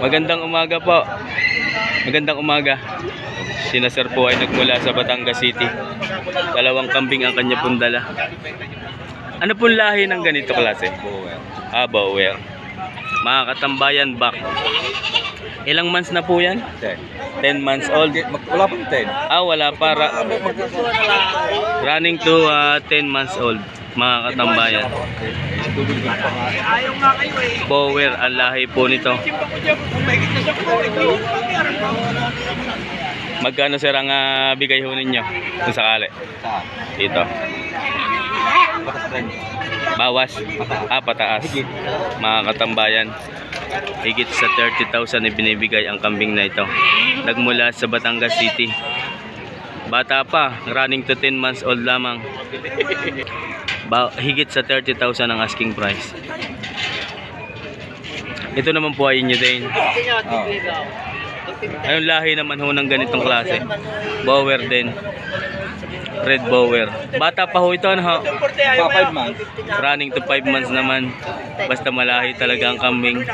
Magandang umaga po. Magandang umaga. Sina Sir po ay nagmula sa Batangas City. Dalawang kambing ang kanya pong dala. Ano pong lahi ng ganito klase? Ah, Bower. Mga katambayan, back. Ilang months na po yan? 10 months old. Wala pang 10. Ah, wala para. Running to ah, 10 months old. Mga katambayan. Bower, ang lahi po nito. Magkano sir ang ah, bigay ho ninyo? Kung sakali. Dito. Bawas. Ah, pataas. Mga katambayan. Higit sa 30,000 na binibigay ang kambing na ito. Nagmula sa Batangas City. Bata pa, running to 10 months old lamang. Ba higit sa 30,000 ang asking price. Ito naman po ay inyo din. Oh. Ayun lahi naman ho ng ganitong klase. Bower din. Red Bower. Bata pa ho ito, ano ho? Pa 5 months. Running to 5 months naman. Basta malahi talaga ang kambing.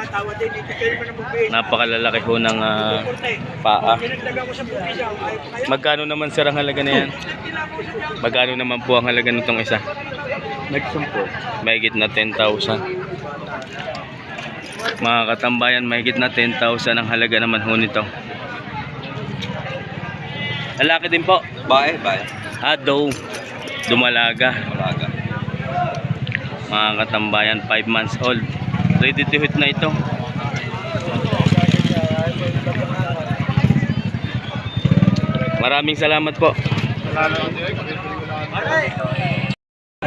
Napakalalaki ho ng ah, paa. Magkano naman sir ang halaga na yan? Magkano naman po ang halaga nitong isa? Nagsumpo. Mahigit na 10,000. Mga katambayan, mahigit na 10,000 ang halaga naman ho nito. Lalaki din po. Bae, bae. Ah, doe. Dumalaga. Malaga. Mga katambayan, 5 months old. Ready to hit na ito. Maraming salamat po.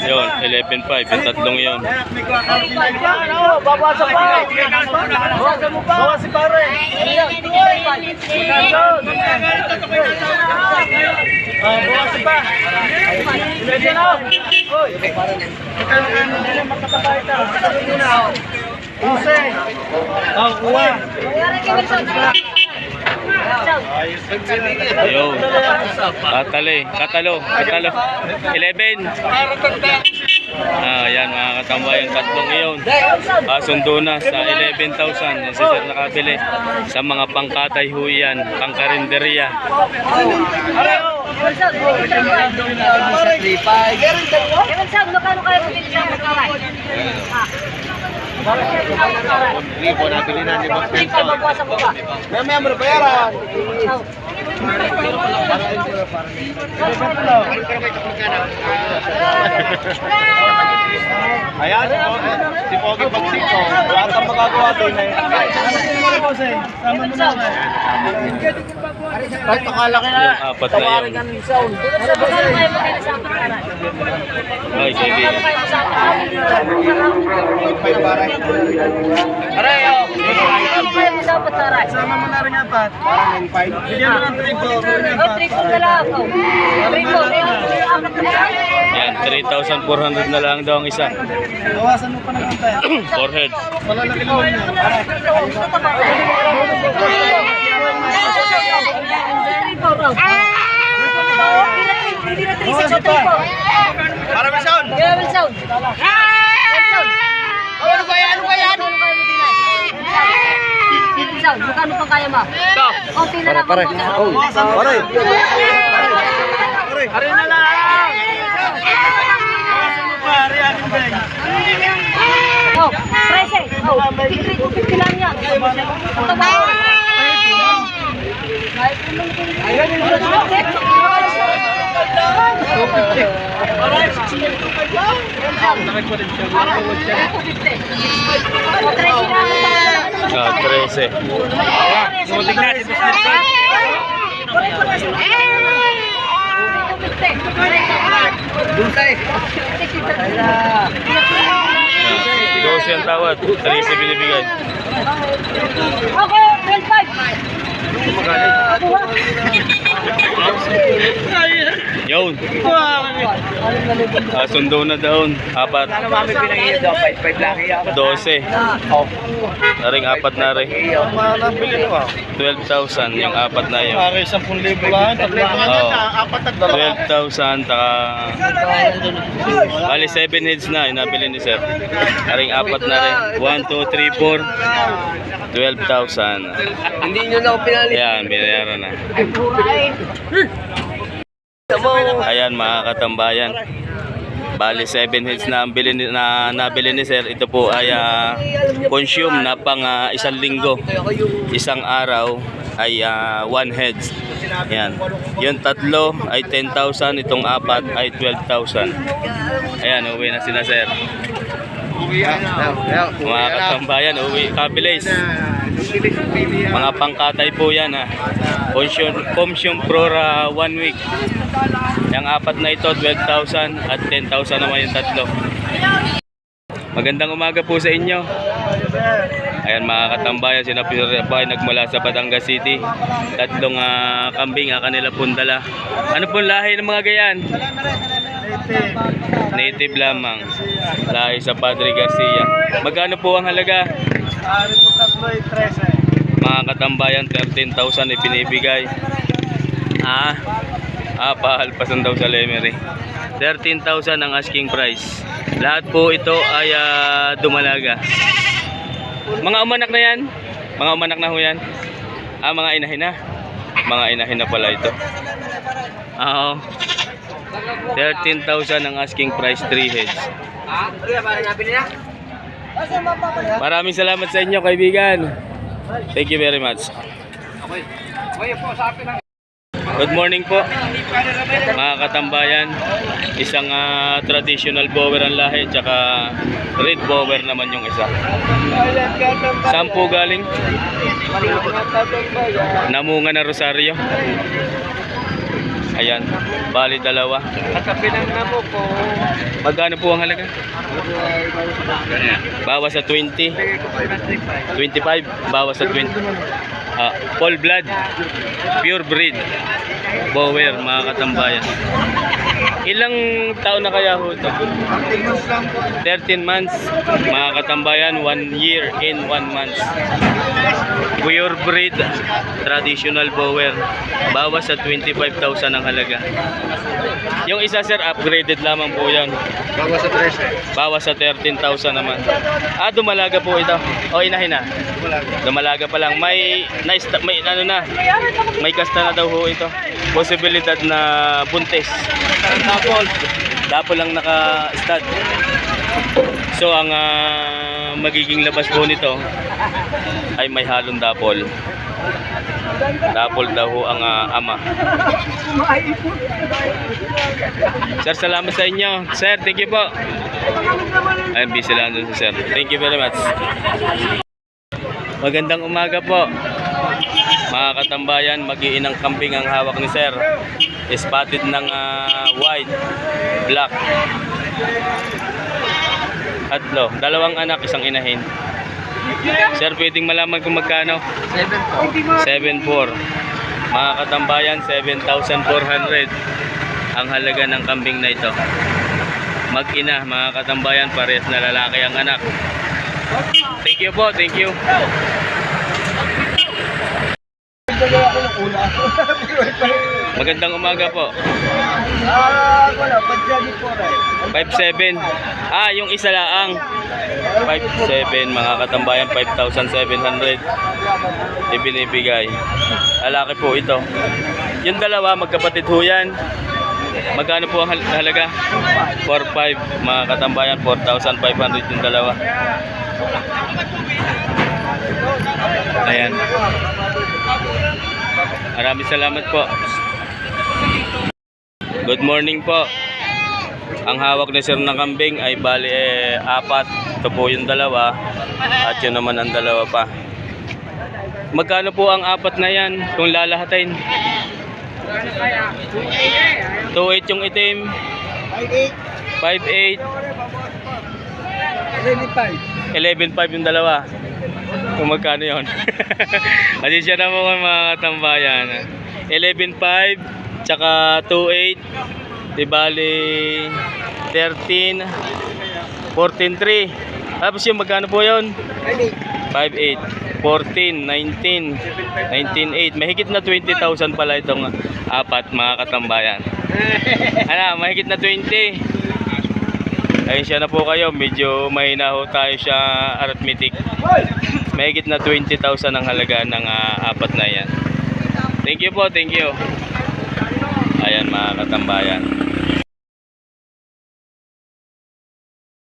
Yun, 11.5. Yung tatlong yun. Bawasan pa! Bawasan mo pa! Bawas si pare! Bawasan pa! Pwede na! Uy! Use! Oh, kuha! Ayun. Katali. Katalo. Katalo. 11. Ah, yan mga katambayan. Tatlong iyon. Kasundo na sa 11,000. Yan si Sir nakabili. Sa mga pangkatay ho yan. Pangkarinderya. Kevin Sam, magkano kayo bumili ng magkaray? Ah. Libo na bili na ni Boss mo ba? May may mo bayaran. Oh. Ayan, si Pogi Pagsito. Lahat ang magagawa din eh. Kahit nakalaki na. Apat na yun. Magkano kayo sige. Magkano kayo! Magkano kayo sa magkaray? Sama mo na rin yan, Pat. Parang 9.5. Bigyan mo ng 3 ko. Oh, triple na lang. Oh. Na lang. Yan, 3,400 na lang daw ang isa. Bawasan mo pa naman yan. Hindi na 3 sa triple. Para Wilson! Wilson. Wilson. Ano ba yan? Ano ba yan? Magkano kayo bumili? Wilson, magkano pa kaya mo? Ito. Konti na lang. Pare, Pare! Pare na lang! Oh, prese. Oh, 53 to 50 lang yan. Ito ba? Ah, 13. Sumutig Ah, 12 ang tawad. 13 binibigay. Okay, Daon. Ah, sundo na daon. Apat. Ano mami pinangin daw? 5-5 lang iya. 12. Naring apat na rin. Nabili ah. 12,000 yung apat na yun. Pare 10,000 lang. Oo. Apat at dalawa. 12,000 taka Bali 7 heads na inabili ni sir. Aring apat na rin. 1 2 3 4 12,000. Hindi nyo na ako pinalit. Ayan, binayaran na. mo. Ayan mga katambayan. Bali 7 heads na ang bili ni- na nabili ni sir. Ito po ay ah, consume na pang ah, isang linggo. Isang araw ay 1 heads. Ayan. Yung tatlo ay 10,000, itong apat ay 12,000. Ayan, uwi na sila sir. Mga katambayan, uwi kabilays. Mga pangkatay po yan ha. Consume, consume for 1 week. Yung apat na ito, 12,000 at 10,000 naman yung tatlo. Magandang umaga po sa inyo. Ayan mga katambayan, sina Peter Bay nagmula sa Batangas City. Tatlong ah, kambing ang kanila pong dala. Ano pong lahi ng mga gayan? Native lamang. Lahi sa Padre Garcia. Magkano po ang halaga? Pare po tatlo ay 13. Mga katambayan, 13,000 ibinibigay. Ah, ah pahalpasan daw sa Lemery. 13,000 ang asking price. Lahat po ito ay ah, dumalaga. Mga umanak na yan? Mga umanak na ho yan? Ah, mga inahin na? Mga inahin na pala ito. Oo. 13,000 ang asking price, 3 heads. Maraming salamat sa inyo, kaibigan. Thank you very much. Good morning po. Mga katambayan, isang ah, traditional bower ang lahi, tsaka red bower naman yung isa. Saan po galing? Namunga na Rosario. Ayan, bali dalawa. Katabi ng namo ko. Magkano po ang halaga? Bawas sa 20. 25, bawas sa 20. Ah, full blood. Pure breed. Bower, mga katambayan. Ilang taon na kaya ho ito? 13 months. Mga katambayan, 1 year in 1 month. Pure breed, traditional bower. Bawas sa 25,000 ang halaga. Yung isa sir, upgraded lamang po yan. Bago sa 13. Bawas sa 13,000 naman. Ah, dumalaga po ito. O, inahin na. Dumalaga pa lang. May, nice, may ano na. May kasta na daw ho ito. Posibilidad na buntis. Dapol. Dapol lang naka-stud. So, ang magiging labas po nito ay may halong dapol. Dapol daw ho ang ah, ama. Sir, salamat sa inyo. Sir, thank you po. I'm busy lang dun sa sir. Thank you very much. Magandang umaga po. Mga katambayan, magiinang kambing ang hawak ni sir. Spotted ng ah, white, black. Tatlo. Dalawang anak, isang inahin. Sir, pwedeng malaman kung magkano? 7.4. Mga katambayan, 7,400 ang halaga ng kambing na ito. Mag-ina, mga katambayan, parehas na lalaki ang anak. Thank you po, thank you. Magandang umaga po. Ah, wala. Padyani po rin. 5.7. Ah, yung isa laang. 5.7 mga katambayan, 5,700 ibinibigay. Lalaki po ito. Yung dalawa, magkapatid ho yan. Magkano po ang hal- halaga? 4.5 mga katambayan, 4,500 yung dalawa. Ayan. Maraming salamat po. Good morning po. Ang hawak ni Sir ng kambing ay bali eh, apat. Ito po yung dalawa. At yun naman ang dalawa pa. Magkano po ang apat na yan kung lalahatin? 2.8 yung itim. 5.8. 11.5 yung dalawa. Kung magkano yun. Kasi siya na mga tambayan. 11.5 tsaka 2.8 Di bali 13 14.3 Tapos yung magkano po yun? 5.8 14, 19 19.8 Mahigit na 20,000 pala itong apat mga katambayan. Ano, mahigit na 20 Ayun siya na po kayo, medyo mahina ho tayo sa arithmetic. Mahigit na 20,000 ang halaga ng ah, apat na yan. Thank you po, thank you Ayan mga katambayan